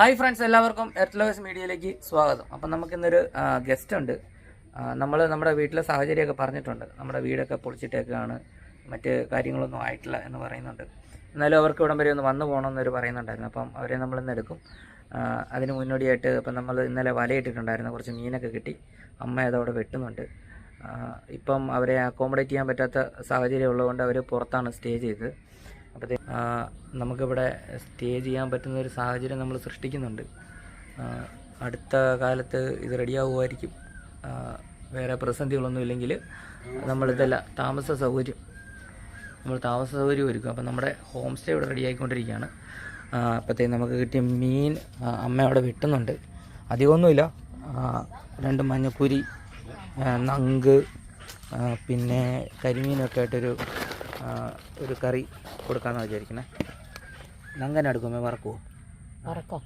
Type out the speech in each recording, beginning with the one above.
Hi friends എല്ലാവർക്കും earth മീഡിയയിലേക്ക് സ്വാഗതം. അപ്പം നമുക്കിന്നൊരു ഗസ്റ്റ് ഉണ്ട്. നമ്മൾ നമ്മുടെ വീട്ടിലെ സാഹചര്യമൊക്കെ പറഞ്ഞിട്ടുണ്ട്. നമ്മുടെ വീടൊക്കെ പൊളിച്ചിട്ടേക്കാണ്. മറ്റ് കാര്യങ്ങളൊന്നും ആയിട്ടില്ല എന്ന് പറയുന്നുണ്ട്. എന്നാലും അവർക്ക് ഇവിടം വരെ ഒന്ന് വന്നു പോകണമെന്നൊരു പറയുന്നുണ്ടായിരുന്നു. അപ്പം അവരെ നമ്മൾ ഇന്ന് എടുക്കും അതിന് മുന്നോടിയായിട്ട് ഇപ്പം നമ്മൾ ഇന്നലെ വലയിട്ടിട്ടുണ്ടായിരുന്നു. കുറച്ച് മീനൊക്കെ കിട്ടി. അമ്മ അതവിടെ വെട്ടുന്നുണ്ട്. ഇപ്പം അവരെ അക്കോമഡേറ്റ് ചെയ്യാൻ പറ്റാത്ത സാഹചര്യം ഉള്ളതുകൊണ്ട് അവർ പുറത്താണ് സ്റ്റേ ചെയ്തത്. അപ്പോഴത്തേ നമുക്കിവിടെ സ്റ്റേ ചെയ്യാൻ പറ്റുന്ന ഒരു സാഹചര്യം നമ്മൾ സൃഷ്ടിക്കുന്നുണ്ട്. അടുത്ത കാലത്ത് ഇത് റെഡിയാവുമായിരിക്കും. വേറെ പ്രതിസന്ധികളൊന്നും ഇല്ലെങ്കിൽ നമ്മളിതല്ല താമസ സൗകര്യം. നമ്മൾ താമസ സൗകര്യം ഒരുക്കും. അപ്പം നമ്മുടെ ഹോം സ്റ്റേ ഇവിടെ റെഡി ആയിക്കൊണ്ടിരിക്കുകയാണ് അപ്പോഴത്തേക്ക് നമുക്ക് കിട്ടിയ മീൻ അമ്മ അവിടെ വെട്ടുന്നുണ്ട്. അധികമൊന്നുമില്ല. രണ്ട് മഞ്ഞക്കുരി നങ്ക് പിന്നെ കരിമീനൊക്കെ ആയിട്ടൊരു ഒരു കറി കൊടുക്കാമെന്ന് വിചാരിക്കണേ. നങ്കനെ എടുക്കുമ്പോൾ വറക്കുമോ വറക്കാം.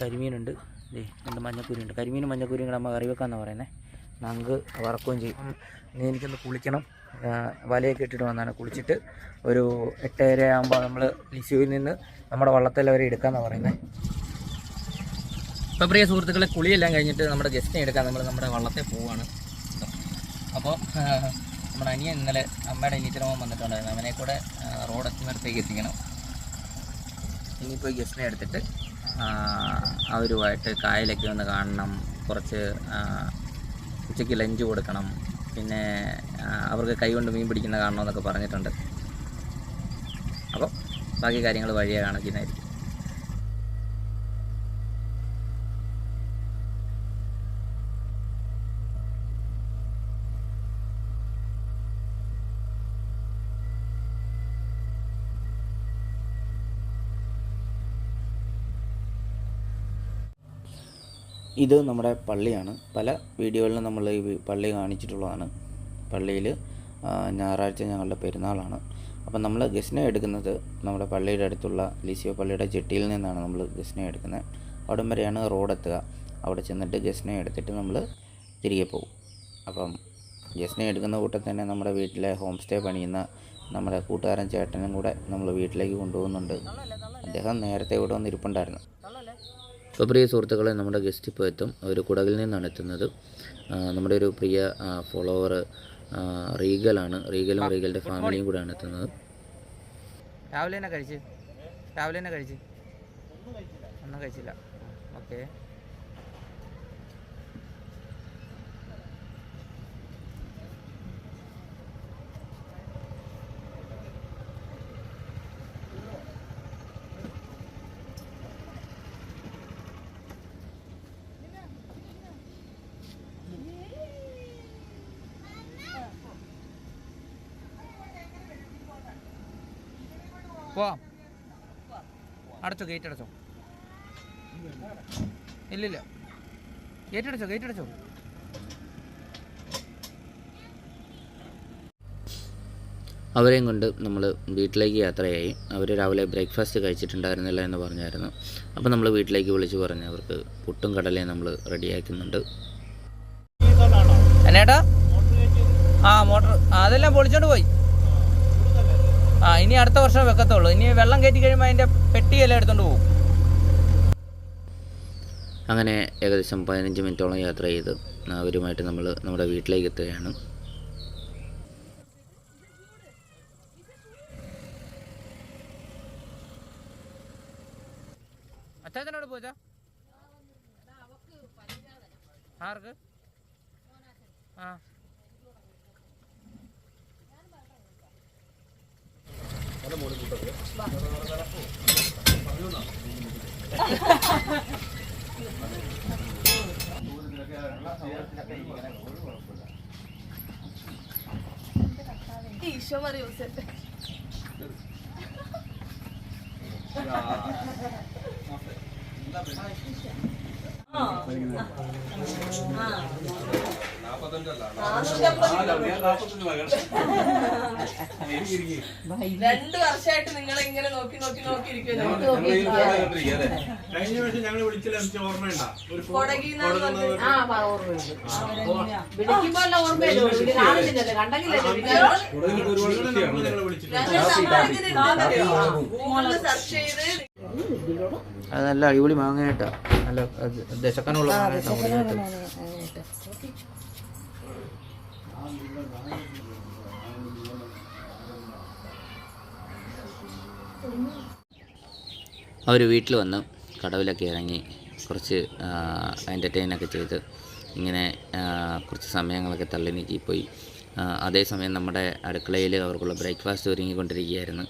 കരിമീനുണ്ട്. രണ്ട് മഞ്ഞക്കുരിയുണ്ട് കരിമീനും മഞ്ഞക്കുരിയും കൂടെ നമ്മൾ കറി വെക്കാമെന്നാണ് പറയുന്നത് നങ്ക് വറക്കുകയും ചെയ്യും. ഇനി എനിക്കൊന്ന് കുളിക്കണം. വലയൊക്കെ ഇട്ടിട്ട് വന്നാണ് കുളിച്ചിട്ട്. ഒരു എട്ടര ആകുമ്പോൾ നമ്മൾ ലിസ്യുവിൽ നിന്ന് നമ്മുടെ വള്ളത്തിൽ വരെ എടുക്കാമെന്നാണ് പറയുന്നത് ഇപ്പോൾ പ്രിയ സുഹൃത്തുക്കളെ കുളിയെല്ലാം കഴിഞ്ഞിട്ട് നമ്മുടെ ഗസ്റ്റിനെ എടുക്കാൻ നമ്മൾ നമ്മുടെ വള്ളത്തെ പോവാണ്. അപ്പോൾ നമ്മുടെ അനിയൻ ഇന്നലെ അമ്മയുടെ അനിയത്തിനോൻ വന്നിട്ടുണ്ടായിരുന്നു. അവനെ കൂടെ റോഡ് എത്തുന്നിടത്തേക്ക് എത്തിക്കണം. ഇനിയിപ്പോൾ ഗസ്റ്റിനെ എടുത്തിട്ട് അവരുമായിട്ട് കായലൊക്കെ ഒന്ന് കാണണം. കുറച്ച് ഉച്ചയ്ക്ക് ലഞ്ച് കൊടുക്കണം. പിന്നെ അവർക്ക് കൈകൊണ്ട് മീൻ പിടിക്കുന്ന കാണണമെന്നൊക്കെ പറഞ്ഞിട്ടുണ്ട്. അപ്പോൾ ബാക്കി കാര്യങ്ങൾ വഴിയെ കാണിക്കുന്നതായിരിക്കും. ഇത് നമ്മുടെ പള്ളിയാണ്. പല വീഡിയോകളിലും നമ്മൾ ഈ പള്ളി കാണിച്ചിട്ടുള്ളതാണ്. പള്ളിയിൽ ഞായറാഴ്ച ഞങ്ങളുടെ പെരുന്നാളാണ്. അപ്പം നമ്മൾ ഗസ്നെ എടുക്കുന്നത് നമ്മുടെ പള്ളിയുടെ അടുത്തുള്ള ലിസിയോ പള്ളിയുടെ ചെട്ടിയിൽ നിന്നാണ് നമ്മൾ ഗസ്നെ എടുക്കുന്നത്. അവിടം വരെയാണ് റോഡ് എത്തുക. അവിടെ ചെന്നിട്ട് ഗസ്നെ എടുത്തിട്ട് നമ്മൾ തിരികെ പോകും. അപ്പം ഗസ്നെ എടുക്കുന്ന കൂട്ടത്തിൽ തന്നെ നമ്മുടെ വീട്ടിലെ ഹോം സ്റ്റേ പണിയുന്ന നമ്മുടെ കൂട്ടുകാരൻ ചേട്ടനും കൂടെ നമ്മൾ വീട്ടിലേക്ക് കൊണ്ടുപോകുന്നുണ്ട്. അദ്ദേഹം നേരത്തെ ഇവിടെ വന്ന് ഇരിപ്പുണ്ടായിരുന്നു അപ്പോൾ പ്രിയ സുഹൃത്തുക്കളെ നമ്മുടെ ഗസ്റ്റ് ഇപ്പോൾ എത്തും. അവർ കുടകിൽ നിന്നാണ് എത്തുന്നത്. നമ്മുടെ ഒരു പ്രിയ ഫോളോവർ റീഗലാണ്. റീഗലും റീഗലിന്റെ ഫാമിലിയും കൂടെയാണ് എത്തുന്നത്. രാവിലെ തന്നെ കഴിച്ച്. രാവിലെ തന്നെ കഴിച്ച്. ഒന്നും കഴിച്ചില്ല. ഓക്കെ. പോവാം അടച്ചോ ഗേറ്റ് അടച്ചോ. ഇല്ലില്ല. ഗേറ്റ് അടച്ചോ ഗേറ്റ് അടച്ചോ. അവരെയും കൊണ്ട് നമ്മൾ വീട്ടിലേക്ക് യാത്രയായി. അവർ രാവിലെ ബ്രേക്ക്ഫാസ്റ്റ് കഴിച്ചിട്ടുണ്ടായിരുന്നില്ല എന്ന് പറഞ്ഞായിരുന്നു. അപ്പോൾ നമ്മൾ വീട്ടിലേക്ക് വിളിച്ച് പറഞ്ഞ് അവർക്ക് പുട്ടും കടലയും നമ്മൾ റെഡിയാക്കുന്നുണ്ട്. എന്നേട്ടാ ഇനി അടുത്ത വർഷം വെക്കത്തുള്ളൂ. ഇനി വെള്ളം കയറ്റി കഴിയുമ്പോൾ അതിന്റെ പെട്ടിയെല്ലാം എടുത്തോണ്ട് പോകും. അങ്ങനെ ഏകദേശം പതിനഞ്ച് മിനിറ്റോളം യാത്ര ചെയ്ത് അവരുമായിട്ട് നമ്മൾ നമ്മുടെ വീട്ടിലേക്ക് എത്തുകയാണ്. അച്ചാച്ചനോട് പോച്ചാ ആർക്ക്? ആ. ഈശോ മറിയൂസ് രണ്ട് വർഷമായിട്ട് നിങ്ങൾ ഇങ്ങനെ നോക്കി നോക്കി നോക്കി ഇരിക്കുന്നു കഴിഞ്ഞ വർഷം ഞങ്ങൾ വിളിച്ചില്ല ഓർമ്മയുണ്ടാ. അത് നല്ല അടിപൊളി മാങ്ങയായിട്ടാ. നല്ല ദശക്കനുള്ള മാങ്ങയായിട്ടാ അവർ വീട്ടിൽ വന്ന് കടവിലൊക്കെ ഇറങ്ങി കുറച്ച് എന്റർടൈനൊക്കെ ചെയ്ത് ഇങ്ങനെ കുറച്ച് സമയങ്ങളൊക്കെ തള്ളി നീക്കിപ്പോയി അതേസമയം നമ്മുടെ അടുക്കളയിൽ അവർക്കുള്ള ബ്രേക്ക്ഫാസ്റ്റ് ഒരുങ്ങിക്കൊണ്ടിരിക്കുകയായിരുന്നു.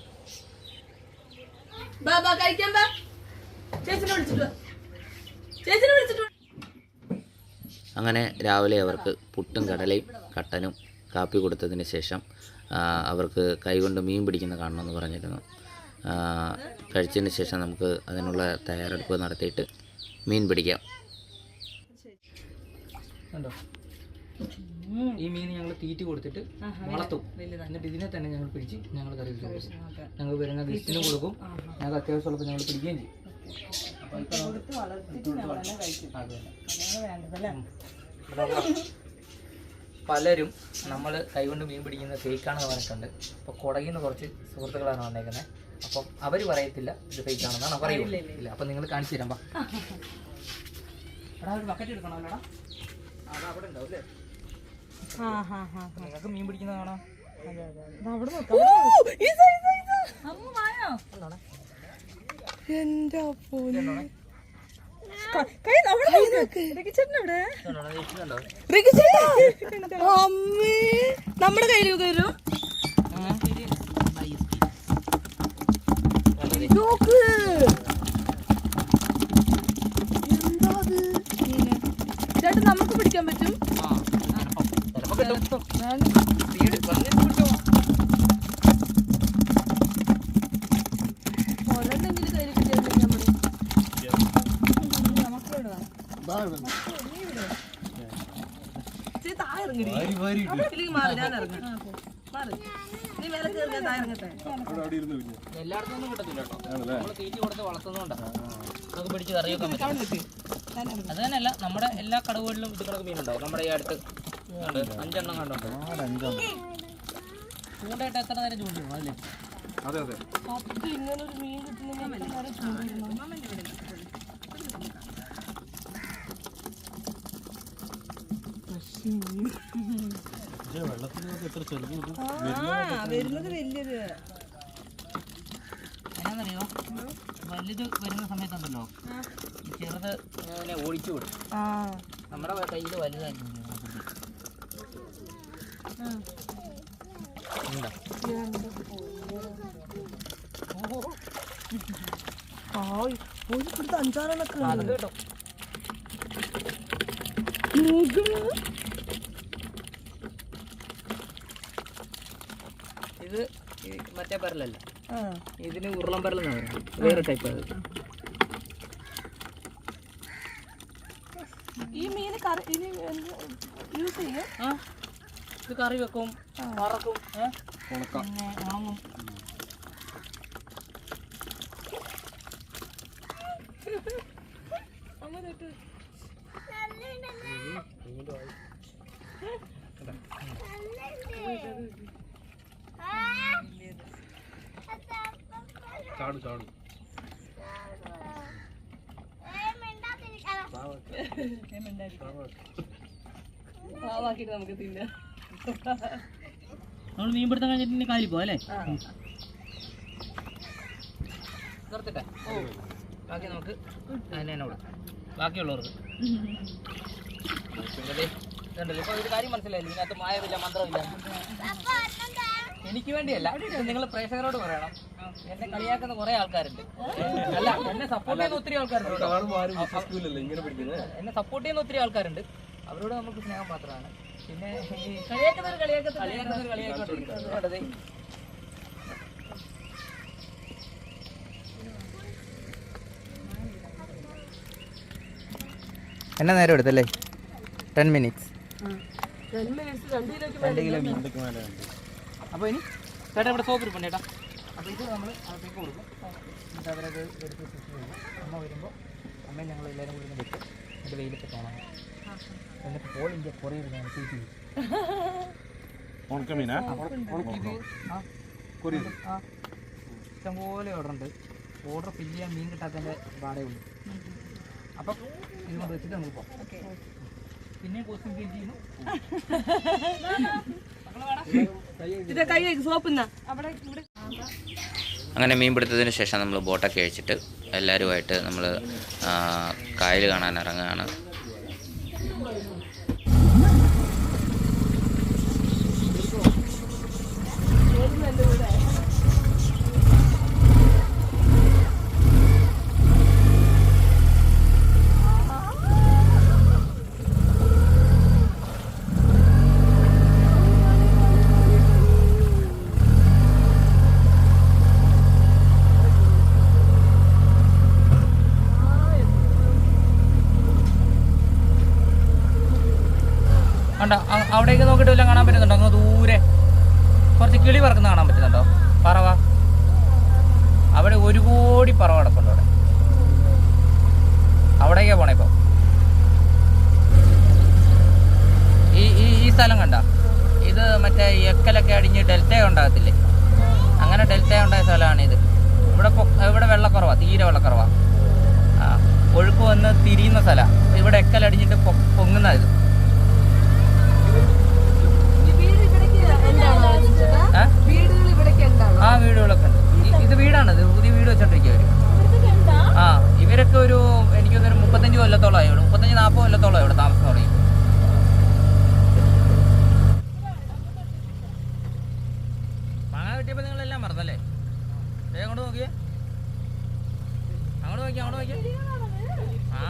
അങ്ങനെ രാവിലെ അവർക്ക് പുട്ടും കടലയും കട്ടനും കാപ്പി കൊടുത്തതിന് ശേഷം അവർക്ക് കൈകൊണ്ട് മീൻ പിടിക്കുന്ന കാണണമെന്ന് പറഞ്ഞിരുന്നു. കഴിച്ചതിന് ശേഷം നമുക്ക് അതിനുള്ള തയ്യാറെടുപ്പ് നടത്തിയിട്ട് മീൻ പിടിക്കാം. കണ്ടോ? ഈ മീൻ ഞങ്ങൾ തീറ്റി കൊടുത്തിട്ട് വളർത്തും. എന്നിട്ട് ഇതിനെ തന്നെ ഞങ്ങൾ പിടിച്ച് ഞങ്ങൾ കറി വെച്ച് ഞങ്ങൾ വരുന്ന ഗസ്റ്റിനും കൊടുക്കും. ഞങ്ങൾ അത്യാവശ്യമുള്ളപ്പോൾ ഞങ്ങൾ പിടിക്കുകയും ചെയ്യും. പലരും നമ്മൾ കൈകൊണ്ട് മീൻ പിടിക്കുന്ന ഫേക്കാണെന്ന് പറഞ്ഞിട്ടുണ്ട്. അപ്പോൾ കുടകിൽ നിന്ന് കുറച്ച് സുഹൃത്തുക്കളാണ് വന്നേക്കുന്നത് അപ്പം അവർ പറയത്തില്ല ഇത് ഫേക്ക് ആണെന്നാണ് ഇല്ല അപ്പം നിങ്ങൾ കാണിച്ചു തരാം ബാ എടാ ഒരു ബക്കറ്റ് എടുക്കണമല്ലോടാ. അതാ അവിടെ ഉണ്ടാവും അല്ലേ? നിങ്ങൾക്ക് മീൻ കാണാം. നമ്മുടെ കയ്യിലേക്ക് വരും. നോക്ക് എന്താ അത് ചേട്ടൻ നമുക്ക് പിടിക്കാൻ പറ്റും? ഒരെണ്ണെങ്കിലും കയ്യിൽ കിട്ടിയാൽ നമ്മൾ. ചേച്ചി താഴെ ഇറങ്ങടി. ഇല്ലെങ്കിൽ മാറി, ഞാൻ ഇറങ്ങി. മാറി. നീ ഞാൻ താഴെ ഇറങ്ങട്ടെ എല്ലായിടത്തും ഒന്നും കിട്ടത്തില്ല കേട്ടോ. നമ്മൾ തീറ്റി കൊടുത്ത് വളർത്തുന്നതുകൊണ്ടാണ് നമുക്ക് പിടിച്ച് കറിയൊക്കെ പറ്റും അത് തന്നെയല്ല നമ്മുടെ എല്ലാ കടവുകളിലും ഇത് കിടക്ക് മീനുണ്ടാവും. നമ്മുടെ ഈ അടുത്ത് ഉണ്ട്. അഞ്ചെണ്ണം കണ്ടുണ്ട്. ചൂണ്ടായിട്ട് എത്ര നേരം ചൂണ്ടിരുന്നു അല്ലേ അതെ അതെ. ഇങ്ങനെ ഒരു മീൻ കിട്ടുന്നെങ്കിൽ വരുന്നത് വലിയൊരു എന്നാന്നറിയോ? വലുത് വരുന്ന സമയത്തുണ്ടല്ലോ. ചെറുത് ഇങ്ങനെ ഓടിച്ചു വിടും. നമ്മുടെ കയ്യിൽ ഇവിടുത്തെ അഞ്ചാറെണ്ണൊക്കെ ആ, അത് കിട്ടും ഇത് മറ്റേ പരലല്ല. ആ. ഇതിന് ഉരുളം പരൽ എന്ന് പറയാം വേറെ ടൈപ്പ് അത് ഈ മീൻ കറി ഇനി യൂസ് ചെയ്യും? ആ. ഇത് കറി വെക്കും വറക്കും ഉണങ്ങും. ചാടു ചാടു പാവാക്കിട്ട് നമുക്ക് തിന്നാം. നമ്മൾ മീൻ പിടുത്തം കഴിഞ്ഞിട്ട് കാലി പോവാം അല്ലേ? നിർത്തട്ടെ. ബാക്കി നമുക്ക് അതിനെ തന്നെ വിടാം. ബാക്കിയുള്ളവർക്ക്. ഇതുണ്ടല്ലോ ഇപ്പോൾ ഒരു കാര്യം മനസ്സിലായില്ല? ഇതിനകത്ത് മായമില്ല മന്ത്രമില്ല. എനിക്ക് വേണ്ടിയല്ല. നിങ്ങൾ പ്രേക്ഷകരോട് പറയണം. എന്നെ കളിയാക്കുന്ന കുറെ ആൾക്കാരുണ്ട്. അല്ല എന്നെ സപ്പോർട്ട് ചെയ്യുന്ന ഒത്തിരി ആൾക്കാരുണ്ട്. എന്നെ സപ്പോർട്ട് ചെയ്യുന്ന ഒത്തിരി ആൾക്കാരുണ്ട്. അവരോട് നമുക്ക് സ്നേഹം മാത്രമാണ്. പിന്നെ കളിയാക്കുന്നവർ കളിയാക്കുന്ന കളിയാക്കുന്നവർ കളിയാക്കൊണ്ടിരിക്കുന്നത് എന്നെ നേരം എടുത്തല്ലേ? Ten minutes. രണ്ട് കിലോ മീൻ. അപ്പോൾ ഇനി ചേട്ടാ ഇവിടെ സോപ്പ് ഇരിപ്പുണ്ട് ചേട്ടാ. അപ്പോൾ ഇത് നമ്മൾ അകത്തേക്ക് കൊടുക്കും. എന്നിട്ട് അവരത് എടുത്ത് സെറ്റ് ചെയ്യും അമ്മ വരുമ്പോൾ അമ്മയും ഞങ്ങൾ എല്ലാവരും കൂടി ഒന്ന് വെക്കും. എന്നിട്ട് വെയിലിട്ട് കാണാം എന്നിട്ട് പോൾ ഇന്ത്യ കുറേ ഇരുന്നാണ് സീറ്റ് ചെയ്യും ഉണക്കമീനാ ആ ഇഷ്ടംപോലെ ഓർഡർ ഉണ്ട്. ഓർഡർ ഫില്ല് ചെയ്യാൻ മീൻ കിട്ടാത്തതിന്റെ പാടേ ഉള്ളൂ. അപ്പം ഇത് കൊണ്ട് വെച്ചിട്ട് നമുക്ക് പോകാം. പിന്നെ കോസ്റ്റ്യൂം ചേഞ്ച് ചെയ്യുന്നു. അങ്ങനെ മീൻ പിടുത്തതിന് ശേഷം നമ്മൾ ബോട്ടൊക്കെ അഴിച്ചിട്ട് എല്ലാവരുമായിട്ട് നമ്മൾ കായൽ കാണാൻ ഇറങ്ങുകയാണ്. കണ്ടോ അവിടേക്ക് നോക്കിയിട്ട് വല്ലതും കാണാൻ പറ്റുന്നുണ്ടോ? അങ്ങ് ദൂരെ. കുറച്ച് കിളി പറക്കുന്ന കാണാൻ പറ്റുന്നുണ്ടോ? പറവ അവിടെ ഒരു കോടി പറവ കിടപ്പുണ്ട് അവിടെ. അവിടേക്കാ പോണേ ഇപ്പൊ. ഈ ഈ ഈ സ്ഥലം കണ്ട. ഇത് മറ്റേ എക്കലൊക്കെ അടിഞ്ഞ് ഡെൽറ്റ ഉണ്ടാകത്തില്ലേ? അങ്ങനെ ഡെൽറ്റ ഉണ്ടായ സ്ഥലമാണ് ഇത് ഇവിടെ ഇവിടെ വെള്ളക്കുറവാ തീരെ വെള്ളക്കുറവാ. ആ ഒഴുക്ക് വന്ന് തിരിയുന്ന സ്ഥലമാണ് ഇവിടെ എക്കലടിഞ്ഞിട്ട് പൊങ്ങുന്ന ഇത് ഏ? വീടുകൾ ഇവിടേക്ക് ഉണ്ടാവും ആ വീടുകളൊക്കെ ഉണ്ട് ഇ- ഇത് വീടാണ് ഇത് പുതിയ വീട് വെച്ചോണ്ടിരിക്കുക അവർ ആ ഇവരൊക്കെ ഒരു എനിക്ക് തോന്നുന്നു ഒരു മുപ്പത്തഞ്ച് കൊല്ലത്തോളം ആയി ഇവിടെ മുപ്പത്തഞ്ച് നാൽപ്പത് കൊല്ലത്തോളം ഇവിടെ താമസം തുടങ്ങി മാങ്ങ കിട്ടിയപ്പോൾ നിങ്ങളെല്ലാം മറന്നല്ലേ ദേ അങ്ങോട്ട് നോക്കിയേ അങ്ങോട്ട് നോക്കിയേ അങ്ങോട്ട് നോക്കിയേ ആ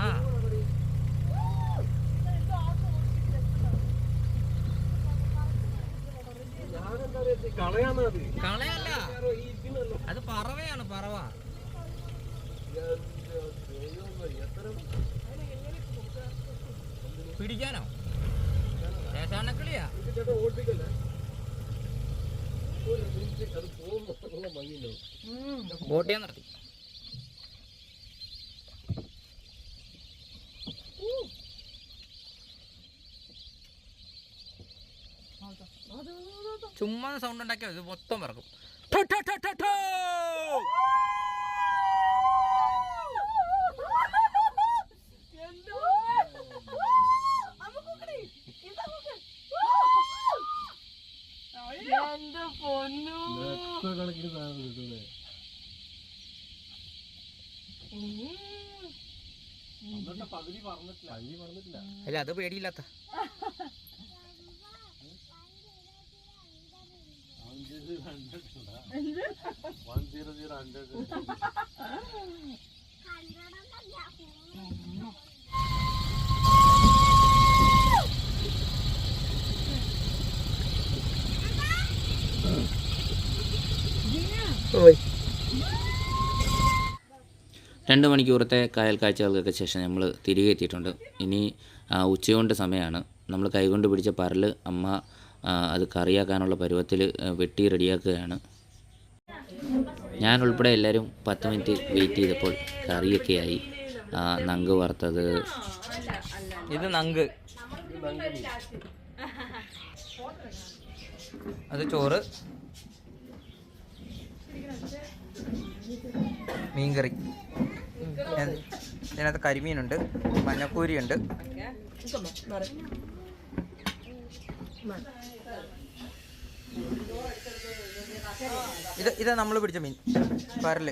കളയല്ല. അത് പറവയാണ് പറവ. പിടിക്കാനോ? ശേഷാണക്കിളിയാ ബോട്ടിയാ ചെയ്യാൻ ചുമ്മാ സൗണ്ട് ഉണ്ടാക്കിയാൽ ഇത് മൊത്തം പറക്കും കണക്കിന് സാധനം പകുതി പറഞ്ഞിട്ടില്ല. അല്ല അത് പേടിയില്ലാത്ത. രണ്ട് മണിക്കൂറത്തെ കായൽ കാഴ്ചകൾക്കൊക്കെ ശേഷം നമ്മൾ തിരികെ എത്തിയിട്ടുണ്ട്. ഇനി ഉച്ചകൊണ്ട് സമയമാണ് നമ്മൾ കൈകൊണ്ട് പിടിച്ച പരൽ അമ്മ അത് കറിയാക്കാനുള്ള പരുവത്തിൽ വെട്ടി റെഡിയാക്കുകയാണ്. ഞാൻ ഉൾപ്പെടെ എല്ലാവരും പത്ത് മിനിറ്റ് വെയിറ്റ് ചെയ്തപ്പോൾ കറിയൊക്കെ ആയി. നങ്ക് വറുത്തത്. ഇത് നങ്ക്. അത് ചോറ്. മീൻകറി. ഞാൻ- ഇതിനകത്ത് കരിമീനുണ്ട് മഞ്ഞക്കൂരിയുണ്ട് ഇത് ഇത് നമ്മൾ പിടിച്ച മീൻ. പരൽ.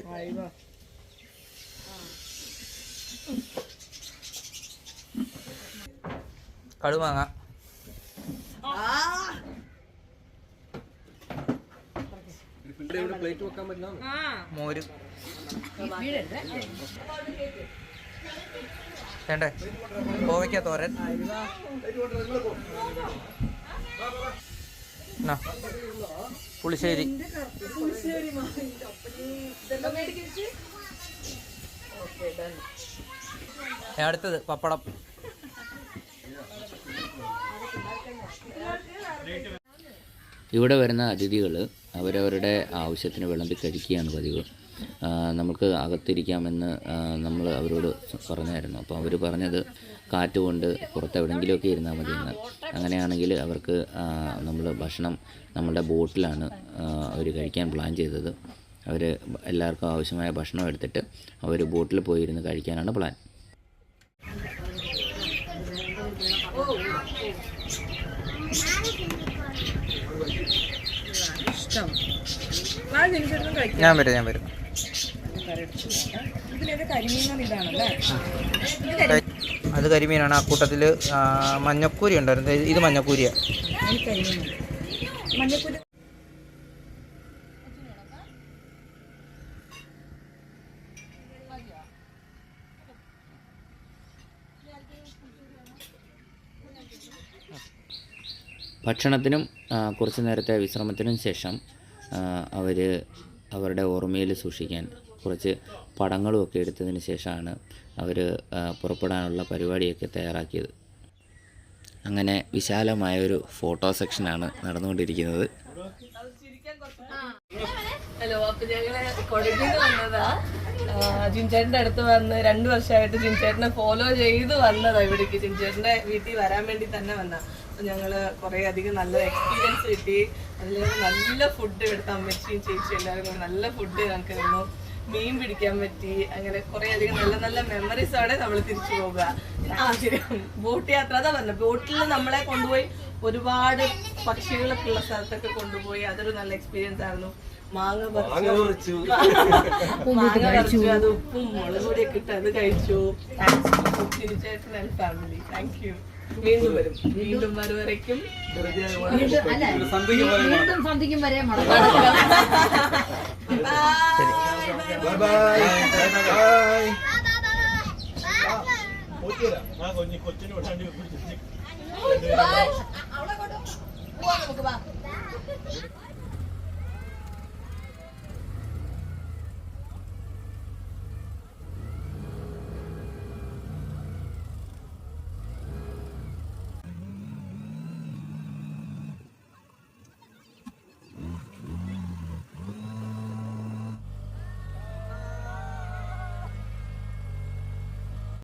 കടുമാങ്ങ. മോര്. വേണ്ടേ? കോവയ്ക്ക തോരൻ. പുളിശ്ശേരി. അടുത്തത് പപ്പടം. ഇവിടെ വരുന്ന അതിഥികൾ അവരവരുടെ ആവശ്യത്തിന് വിളമ്പി കഴിക്കുകയാണ് പതിവ്. നമുക്ക് അകത്തിരിക്കാമെന്ന് നമ്മൾ അവരോട് പറഞ്ഞായിരുന്നു. അപ്പോൾ അവർ പറഞ്ഞത് കാറ്റ് കൊണ്ട് പുറത്ത് എവിടെയെങ്കിലുമൊക്കെ ഇരുന്നാൽ മതിയെന്ന് അങ്ങനെയാണെങ്കിൽ അവർക്ക് നമ്മൾ ഭക്ഷണം നമ്മുടെ ബോട്ടിലാണ് അവർ കഴിക്കാൻ പ്ലാൻ ചെയ്തത്. അവർ എല്ലാവർക്കും ആവശ്യമായ ഭക്ഷണം എടുത്തിട്ട് അവർ ബോട്ടിൽ പോയിരുന്ന് കഴിക്കാനാണ് പ്ലാൻ. ഞാൻ വരും ഞാൻ വരും. അത് കരിമീനാണ്. ആ കൂട്ടത്തിൽ മഞ്ഞക്കൂരി ഉണ്ടായിരുന്നു. ഇത് മഞ്ഞക്കൂരിയ മഞ്ഞക്കൂരിയാണ് മഞ്ഞക്കൂരി ഭക്ഷണത്തിനും കുറച്ച് നേരത്തെ വിശ്രമത്തിനും ശേഷം അവർ അവരുടെ ഓർമ്മയിൽ സൂക്ഷിക്കാൻ കുറച്ച് പടങ്ങളുമൊക്കെ എടുത്തതിന് ശേഷമാണ് അവർ പുറപ്പെടാനുള്ള പരിപാടിയൊക്കെ തയ്യാറാക്കിയത്. അങ്ങനെ വിശാലമായൊരു ഫോട്ടോ സെക്ഷനാണ് നടന്നുകൊണ്ടിരിക്കുന്നത്. ഹലോ അടുത്ത് വന്ന് രണ്ടു വർഷമായിട്ട് ജിൻചേട്ടനെ ഫോളോ ചെയ്ത് വന്നതാ ഇവിടേക്ക്. ജിൻചേട്ടന്റെ വീട്ടിൽ വരാൻ വേണ്ടി തന്നെ വന്ന അപ്പൊ ഞങ്ങൾ കുറെ അധികം നല്ല എക്സ്പീരിയൻസ് കിട്ടി. അതിൽ നല്ല ഫുഡ് എടുത്ത അമ്മച്ചിയും ചേച്ചിയും എല്ലാവരും നല്ല ഫുഡ് ഞങ്ങൾക്ക് തന്നു. മീൻ പിടിക്കാൻ പറ്റി അങ്ങനെ കുറെ അധികം നല്ല നല്ല മെമ്മറീസ് അവിടെ നമ്മൾ തിരിച്ചു പോവുക. ആ ശരിയാണ് ബോട്ട് യാത്ര അതാ പറഞ്ഞത്. ബോട്ടിൽ നമ്മളെ കൊണ്ടുപോയി ഒരുപാട് പക്ഷികളൊക്കെ ഉള്ള സ്ഥലത്തൊക്കെ കൊണ്ടുപോയി അതൊരു നല്ല എക്സ്പീരിയൻസ് ആയിരുന്നു. മാങ്ങ പറിച്ചു. മാങ്ങ പറിച്ചു. അത് ഉപ്പും മുളക് ഇട്ട് അത് കഴിച്ചു. തീർച്ചയായിട്ടും ഫാമിലി താങ്ക് യു വീണ്ടും വരും. വീണ്ടും വരുവരയ്ക്കും വീണ്ടും അല്ല വീണ്ടും സന്ധിക്കും വരെ മടങ്ങാം. അവിടെ കൊണ്ട്